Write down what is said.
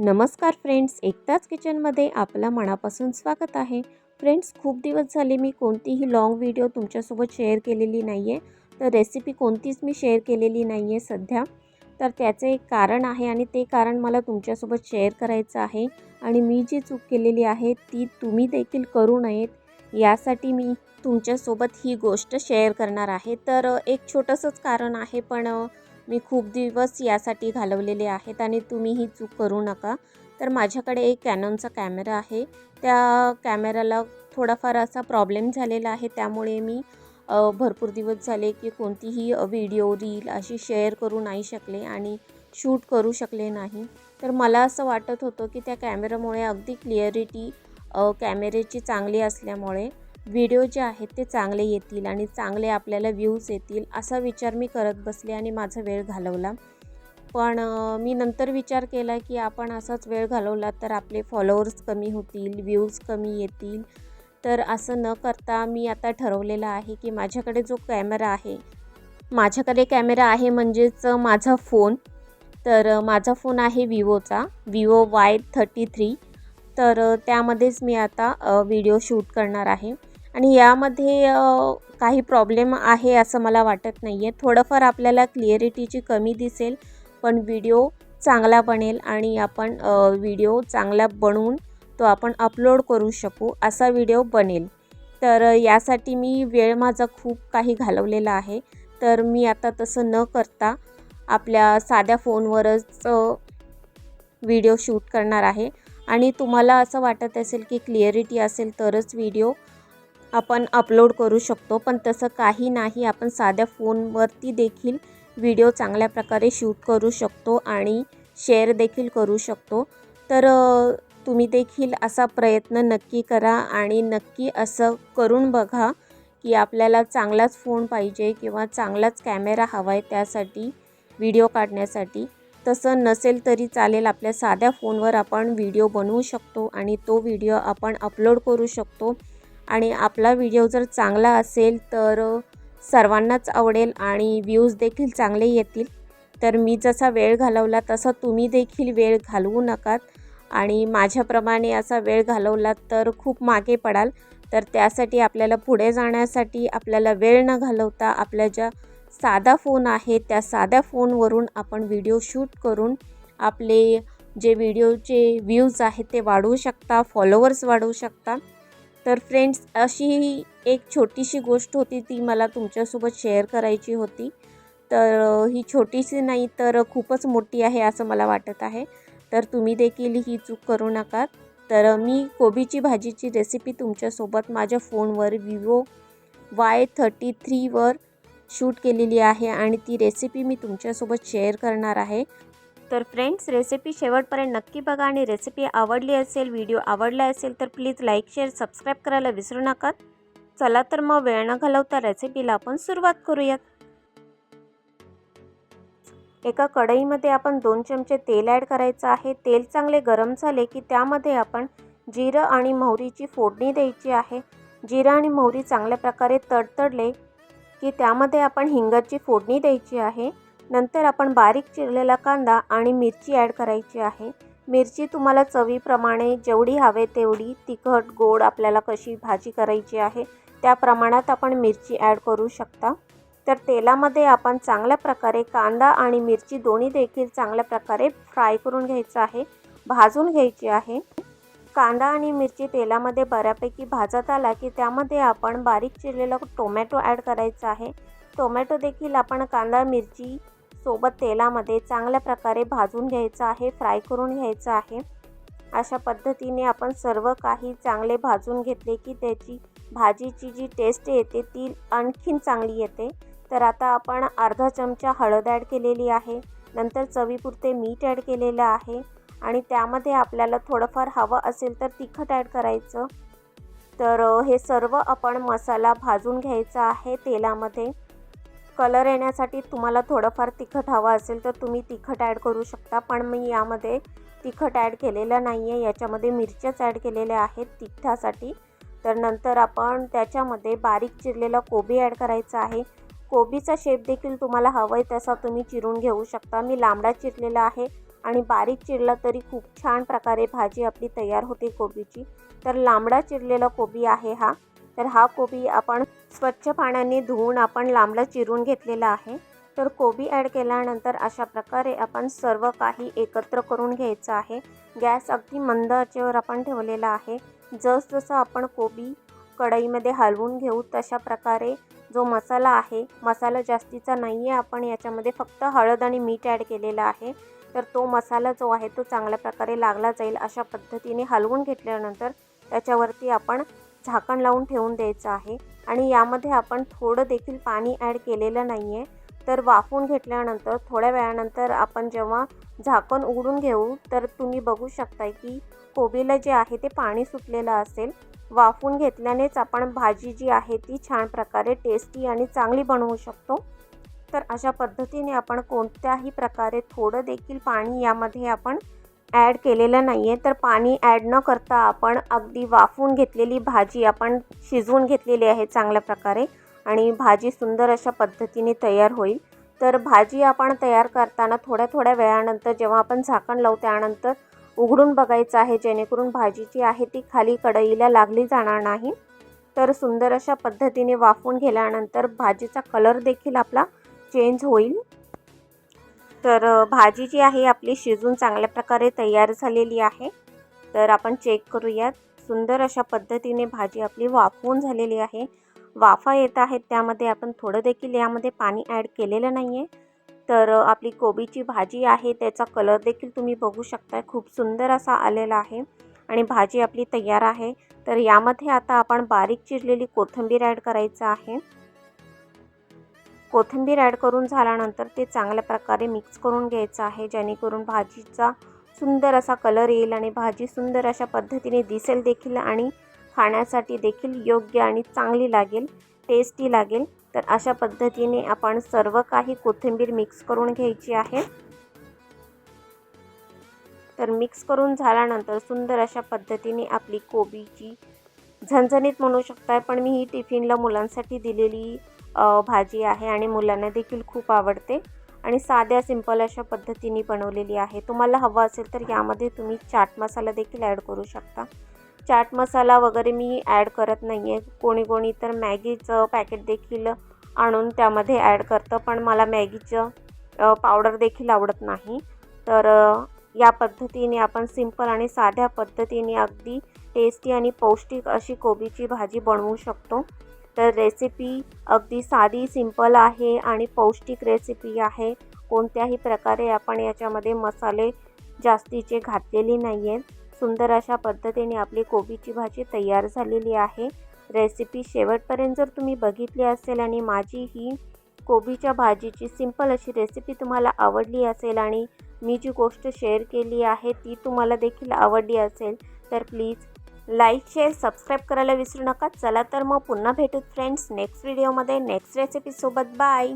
नमस्कार फ्रेंड्स एकताच किचनमध्ये आपलं मनापासून स्वागत आहे. फ्रेंड्स खूप दिवस झाले मी कोणतीही लाँग व्हिडिओ तुमच्यासोबत शेअर केलेली नाही आहे तर रेसिपी कोणतीच मी शेअर केलेली नाही आहे सध्या. तर त्याचे एक कारण आहे आणि ते कारण मला तुमच्यासोबत शेअर करायचं आहे. आणि मी जी चूक केलेली आहे ती तुम्ही देखील करू नयेत. यासाठी मी तुमच्यासोबत ही गोष्ट शेअर करणार आहे. तर एक छोटंसंच कारण आहे पण मी खूप दिवस यासाठी घालवलेले आहेत आणि तुम्ही ही चूक करू नका. तर माझ्याकडे एक कॅनॉनचा कॅमेरा आहे. त्या कॅमेराला थोडाफार असा प्रॉब्लेम झालेला आहे. त्यामुळे मी भरपूर दिवस झाले की कोणतीही व्हिडिओ रील अशी शेअर करू नाही शकले आणि शूट करू शकले नाही. तर मला असं वाटत होतं की त्या कॅमेरामुळे अगदी क्लिअरिटी कॅमेऱ्याची चांगली असल्यामुळे व्हिडिओ जे आहेत ते चांगले येतील आणि चांगले आपल्याला व्ह्यूज येतील असा विचार मी करत बसले आणि माझा वेळ घालवला. पण मी नंतर विचार केला की आपण असाच वेळ घालवला तर आपले फॉलोअर्स कमी होतील व्ह्यूज कमी येतील. तर असं न करता मी आता ठरवलेलं आहे की माझ्याकडे जो कॅमेरा आहे माझ्याकडे कॅमेरा आहे म्हणजेच माझा फोन. तर माझा फोन आहे विवोचा विवो वाय थर्टी थ्री. तर त्यामध्येच मी आता व्हिडिओ शूट करणार आहे. आणि यामध्ये काही प्रॉब्लेम आहे असं मला वाटत नाही आहे थोडंफार आपल्याला क्लिअरिटीची कमी दिसेल पण व्हिडिओ चांगला बनेल आणि आपण व्हिडिओ चांगला बनवून तो आपण अपलोड करू शकू असा व्हिडिओ बनेल. तर यासाठी मी वेळ माझा खूप काही घालवलेला आहे. तर मी आता तसं न करता आपल्या साध्या फोनवरच व्हिडिओ शूट करणार आहे. आणि तुम्हाला असं वाटत असेल की क्लिअरिटी असेल तरच व्हिडिओ आपण अपलोड करू शकतो. पण तसं काही नाही. आपण साध्या फोनवरती देखील व्हिडिओ चांगल्या प्रकारे शूट करू शकतो आणि शेअर देखील करू शकतो. तर तुम्ही देखील असा प्रयत्न नक्की करा आणि नक्की असं करून बघा की आपल्याला चांगलाच फोन पाहिजे किंवा चांगलाच कॅमेरा हवा आहे त्यासाठी व्हिडिओ काढण्यासाठी. तसं नसेल तरी चालेल आपल्या साध्या फोनवर आपण व्हिडिओ बनवू शकतो आणि तो व्हिडिओ आपण अपलोड करू शकतो. आणि आपला व्हिडिओ जर चांगला असेल तर सर्वांनाच आवडेल आणि व्ह्यूज देखील चांगले येतील. तर मी जसा वेळ घालवला तसा तुम्ही देखील वेळ घालवू नकात. आणि माझ्याप्रमाणे असा वेळ घालवला तर खूप मागे पडाल. तर त्यासाठी आपल्याला पुढे जाण्यासाठी आपल्याला वेळ न घालवता आपल्या ज्या साधा फोन आहे त्या साध्या फोनवरून आपण व्हिडिओ शूट करून आपले जे व्हिडिओचे व्ह्यूज आहेत ते वाढवू शकता फॉलोवर्स वाढवू शकता. तर फ्रेंड्स अशी ही एक छोटीशी गोष्ट होती ती मला तुमच्यासोबत शेअर करायची होती. तर ही छोटीशी नाही तर खूपच मोठी आहे असं मला वाटत आहे. तर तुम्ही देखील ही चूक करू नका. तर मी कोबीची भाजीची रेसिपी तुमच्यासोबत माझ्या फोनवर विवो वाय थर्टी थ्रीवर शूट केलेली आहे आणि ती रेसिपी मी तुमच्यासोबत शेअर करणार आहे. तर फ्रेंड्स रेसिपी शेवटपर्यंत नक्की बघा आणि रेसिपी आवडली असेल व्हिडिओ आवडला असेल तर प्लीज लाईक शेअर सबस्क्राईब करायला विसरू नका. चला तर मग वेळ न घालवता रेसिपीला आपण सुरुवात करूयात. एका कढईमध्ये आपण दोन चमचे तेल ॲड करायचं आहे. तेल चांगले गरम झाले की त्यामध्ये आपण जिरं आणि मोहरीची फोडणी द्यायची आहे. जिरं आणि मोहरी चांगल्या प्रकारे तडतडले की त्यामध्ये आपण हिंगाची फोडणी द्यायची आहे. नंतर आपण बारीक चिरलेला कांदा आणि मिरची ॲड करायची आहे. मिरची तुम्हाला चवीप्रमाणे जेवढी हवे तेवढी तिखट गोड आपल्याला कशी भाजी करायची आहे त्या प्रमाणात आपण मिरची ॲड करू शकता. तर तेलामध्ये आपण चांगल्या प्रकारे कांदा आणि मिरची दोन्ही देखील चांगल्या प्रकारे फ्राय करून घ्यायचं आहे भाजून घ्यायची आहे. कांदा आणि मिरची तेलामध्ये बऱ्यापैकी भाजत आला की त्यामध्ये आपण बारीक चिरलेला टोमॅटो ॲड करायचा आहे. टोमॅटो देखील आपण कांदा मिरची सोबत तेलामध्ये चांगल्या प्रकारे भाजून घ्यायचं आहे फ्राय करून घ्यायचं आहे. अशा पद्धतीने आपण सर्व काही चांगले भाजून घेतले की त्याची भाजीची जी टेस्ट येते ती आणखीन चांगली येते. तर आता आपण अर्धा चमचा हळद ॲड केलेली आहे. नंतर चवीपुरते मीठ ॲड केलेलं आहे. आणि त्यामध्ये आपल्याला थोडंफार हवं असेल तर तिखट ॲड करायचं. तर हे सर्व आपण मसाला भाजून घ्यायचा आहे तेलामध्ये. कलर येण्यासाठी तुम्हाला थोडंफार तिखट हवं असेल तर तुम्ही तिखट ॲड करू शकता. पण मी यामध्ये तिखट ॲड केलेलं नाही आहे याच्यामध्ये मिरच्याच ॲड केलेल्या आहेत तिखटासाठी. तर नंतर आपण त्याच्यामध्ये बारीक चिरलेला कोबी ॲड करायचा आहे. कोबीचा शेप देखील तुम्हाला हवं आहे तसा तुम्ही चिरून घेऊ शकता. मी लांबडा चिरलेला आहे आणि बारीक चिरला तरी खूप छान प्रकारे भाजी आपली तयार होते कोबीची. तर लांबडा चिरलेला कोबी आहे हा. तर हा कोबी आपण स्वच्छ पाण्याने धुवून आपण लांबला चिरून घेतलेला आहे. तर कोबी ॲड केल्यानंतर अशा प्रकारे आपण सर्व काही एकत्र करून घ्यायचं आहे. गॅस अगदी मंद आचेवर आपण ठेवलेला आहे. जसजसं आपण कोबी कढईमध्ये हलवून घेऊ तशा प्रकारे जो मसाला आहे मसाला जास्तीचा नाही आहे आपण याच्यामध्ये फक्त हळद आणि मीठ ॲड केलेलं आहे. तर तो मसाला जो आहे तो चांगल्या प्रकारे लागला जाईल अशा पद्धतीने हलवून घेतल्यानंतर त्याच्यावरती आपण झाकण लावून ठेवून द्यायचं आहे. आणि यामध्ये आपण थोडं देखील पाणी ॲड केलेलं नाही आहे तर वाफून घेतल्यानंतर थोड्या वेळानंतर आपण जेव्हा झाकण उघडून घेऊ तर तुम्ही बघू शकताय की कोबीला जे आहे ते पाणी सुटलेलं असेल. वाफून घेतल्यानेच आपण भाजी जी आहे ती छान प्रकारे टेस्टी आणि चांगली बनवू शकतो. तर अशा पद्धतीने आपण कोणत्याही प्रकारे थोडं देखील पाणी यामध्ये आपण ॲड केलेलं नाही आहे तर पाणी ॲड न करता आपण अगदी वाफवून घेतलेली भाजी आपण शिजवून घेतलेली आहे चांगल्या प्रकारे आणि भाजी सुंदर अशा पद्धतीने तयार होईल. तर भाजी आपण तयार करताना थोड्या थोड्या वेळानंतर जेव्हा आपण झाकण लावू त्यानंतर उघडून बघायचं आहे जेणेकरून भाजी जी आहे ती खाली कढईला लागली जाणार नाही. तर सुंदर अशा पद्धतीने वाफून गेल्यानंतर भाजीचा कलर देखील आपला चेंज होईल. तर भाजी जी आहे आपली शिजून चांगल्या प्रकारे तयार झालेली आहे. तर आपण चेक करूयात. सुंदर अशा पद्धतीने भाजी आपली वाफवून झालेली आहे. वाफा येत आहेत त्यामध्ये आपण थोडं देखील यामध्ये पाणी ॲड केलेलं नाही आहे तर आपली कोबीची भाजी आहे त्याचा कलर देखील तुम्ही बघू शकता खूप सुंदर असा आलेला आहे आणि भाजी आपली तयार आहे. तर यामध्ये आता आपण बारीक चिरलेली कोथिंबीर ॲड करायचं आहे. कोथिंबीर ॲड करून झाल्यानंतर ते चांगल्या प्रकारे मिक्स करून घ्यायचं आहे जेणेकरून भाजीचा सुंदर असा कलर येईल आणि भाजी सुंदर अशा पद्धतीने दिसेल देखील आणि खाण्यासाठी देखील योग्य आणि चांगली लागेल टेस्टी लागेल. तर अशा पद्धतीने आपण सर्व काही कोथिंबीर मिक्स करून घ्यायची आहे. तर मिक्स करून झाल्यानंतर सुंदर अशा पद्धतीने आपली कोबीची झणझणीत म्हणू शकताय पण मी ही टिफिनला मुलांसाठी दिलेली भाजी आहे आणि मुलांना देखील खूप आवडते. आणि साध्या सिंपल अशा पद्धतीने बनवलेली आहे. तुम्हाला हवं असेल तर यामध्ये तुम्ही चाट मसाला देखील ॲड करू शकता. चाट मसाला वगैरे मी ॲड करत नाही आहे कोणी कोणी तर मॅगीचं पॅकेट देखील आणून त्यामध्ये ॲड करतं पण मला मॅगीचं पावडर देखील आवडत नाही. तर या पद्धतीने आपण सिंपल आणि साध्या पद्धतीने अगदी टेस्टी आणि पौष्टिक अशी कोबीची भाजी बनवू शकतो. तर रेसिपी अगदी साधी सिंपल आहे आणि पौष्टिक रेसिपी आहे. कोणत्याही प्रकारे आपण याच्यामध्ये मसाले जास्तीचे घातलेली नाही आहेत सुंदर अशा पद्धतीने आपली कोबीची भाजी तयार झालेली आहे. रेसिपी शेवटपर्यंत जर तुम्ही बघितली असेल आणि माझी ही कोबीच्या भाजीची सिंपल अशी रेसिपी तुम्हाला आवडली असेल आणि मी जी गोष्ट शेअर केली आहे ती तुम्हाला देखील आवडली असेल तर प्लीज लाईक शेअर सबस्क्राईब करायला विसरू नका. चला तर मग पुन्हा भेटूत फ्रेंड्स नेक्स्ट व्हिडिओमध्ये नेक्स्ट रेसिपीसोबत बाय